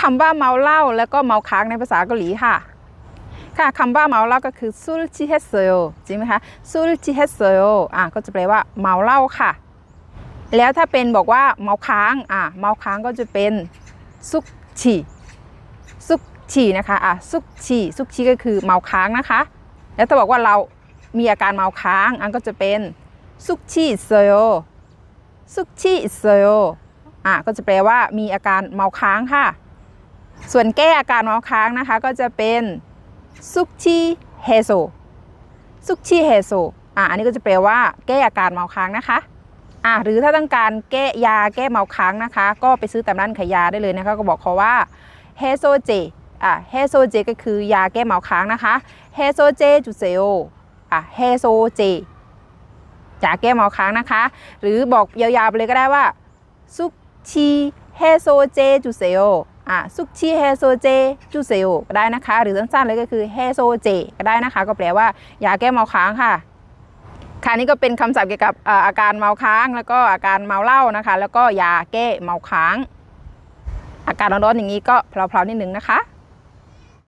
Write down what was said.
คำว่าเมาเหล้าแล้วก็เมาค้างในภาษาเกาหลีค่ะ ค่ะคำว่าเมาเหล้าก็คือซูชิเฮโซโยจริงไหมคะซูชิเฮโซโยอะก็จะแปลว่าเมาเหล้าค่ะ แล้วถ้าเป็นบอกว่าเมาค้างอะเมาค้างก็จะเป็นซุกชีซุกชีนะคะอะซุกชีซุกชีก็คือเมาค้างนะคะ แล้วถ้าบอกว่าเรามีอาการเมาค้างอันก็จะเป็นซุกชีเซโยซุกชีเซโยอะก็จะแปลว่ามีอาการเมาค้างค่ะ ส่วนแก้อาการเมาค้างนะคะก็จะเป็นซุกชีเฮโซซุกชีเฮโซอะอันนี้ก็จะแปลว่าแก้อาการเมาค้างนะคะอะหรือถ้าต้องการแก้ยาแก้เมาค้างนะคะ ก็ไปซื้อตามร้านขายยาได้เลยนะคะ ก็บอกเขาว่าเฮโซเจอะเฮโซเจก็คือยาแก้เมาค้างนะคะเฮโซเจจุเซโออะเฮโซเจยาแก้เมาค้างนะคะ หรือบอกยาวๆไปเลยก็ได้ว่าซุกชีเฮโซเจจุเซโอ อะซุกชีเฮโซเจจูเซโอก็ได้นะคะ หรือสั้นๆเลยก็คือเฮโซเจก็ได้นะคะ ก็แปลว่ายาแก้เมาค้างค่ะค่ะนี่ก็เป็นคำศัพท์เกี่ยวกับเอ่ออาการเมาค้าง แล้วก็อาการเมาเหล้านะคะ แล้วก็ยาแก้เมาค้าง อาการร้อนๆอย่างนี้ก็เพลาๆนิดนึงนะคะ